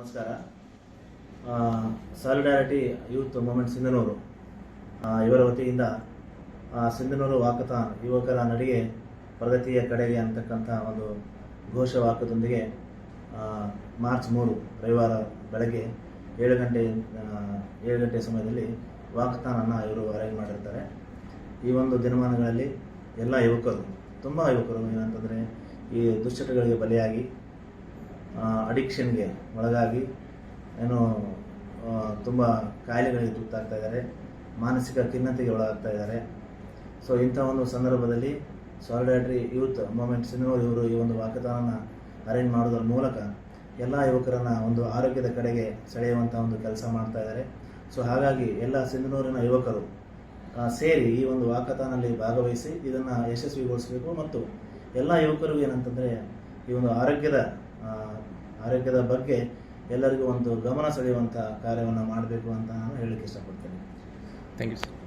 ನಮಸ್ಕಾರ. Solidarity youth movement Sindhanur. ಇವರ ವತಿಯಿಂದ ಸಿಂಧನೂರು ವಾಕಥಾನ್ ಯುವಕರ ನಡಿಗೆ ಪ್ರಗತಿಯ ಕಡೆಗೆ ಅಂತಕ್ಕಂಥ ಒಂದು ಘೋಷವಾಕ್ಯದೊಂದಿಗೆ ಮಾರ್ಚ್ ಮೂರು ರವಿವಾರ ಬೆಳಗ್ಗೆ ಏಳು ಗಂಟೆ ಏಳು ಗಂಟೆ ಸಮಯದಲ್ಲಿ ವಾಕಥಾನನ್ನು ಇವರು ಅರೇಂಜ್ ಮಾಡಿರ್ತಾರೆ. ಈ ಒಂದು ದಿನಮಾನಗಳಲ್ಲಿ ಎಲ್ಲ ಯುವಕರು, ತುಂಬ ಯುವಕರು ಏನಂತಂದರೆ ಈ ದುಶ್ಚಟಗಳಿಗೆ ಬಲಿಯಾಗಿ ಅಡಿಕ್ಷನ್ಗೆ ಒಳಗಾಗಿ ಏನು ತುಂಬ ಕಾಯಿಲೆಗಳಿಗೆ ತುತ್ತಾಗ್ತಾ ಇದ್ದಾರೆ, ಮಾನಸಿಕ ಖಿನ್ನತೆಗೆ ಒಳಗಾಗ್ತಾ ಇದ್ದಾರೆ. ಸೊ ಇಂಥ ಒಂದು ಸಂದರ್ಭದಲ್ಲಿ ಸಾಲಿಡಾಟ್ರಿ ಯೂತ್ ಮೂಮೆಂಟ್ ಸಿನಿಮೋರ್ ಇವರು ಈ ಒಂದು ವಾಕತಾನ ಅರೇಂಜ್ ಮಾಡೋದ್ರ ಮೂಲಕ ಎಲ್ಲ ಯುವಕರನ್ನ ಒಂದು ಆರೋಗ್ಯದ ಕಡೆಗೆ ಸೆಳೆಯುವಂಥ ಒಂದು ಕೆಲಸ ಮಾಡ್ತಾ ಇದ್ದಾರೆ. ಸೊ ಹಾಗಾಗಿ ಎಲ್ಲ ಸಿಂಧನೂರಿನ ಯುವಕರು ಸೇರಿ ಈ ಒಂದು ವಾಕತಾನಲ್ಲಿ ಭಾಗವಹಿಸಿ ಇದನ್ನು ಯಶಸ್ವಿಗೊಳಿಸಬೇಕು. ಮತ್ತು ಎಲ್ಲ ಯುವಕರಿಗೂ ಏನಂತಂದರೆ ಈ ಒಂದು ಆರೋಗ್ಯದ ಆರೋಗ್ಯದ ಬಗ್ಗೆ ಎಲ್ಲರಿಗೂ ಒಂದು ಗಮನ ಸೆಳೆಯುವಂಥ ಕಾರ್ಯವನ್ನು ಮಾಡಬೇಕು ಅಂತ ನಾನು ಹೇಳಲಿಕ್ಕೆ ಇಷ್ಟಪಡ್ತೇನೆ. Thank you sir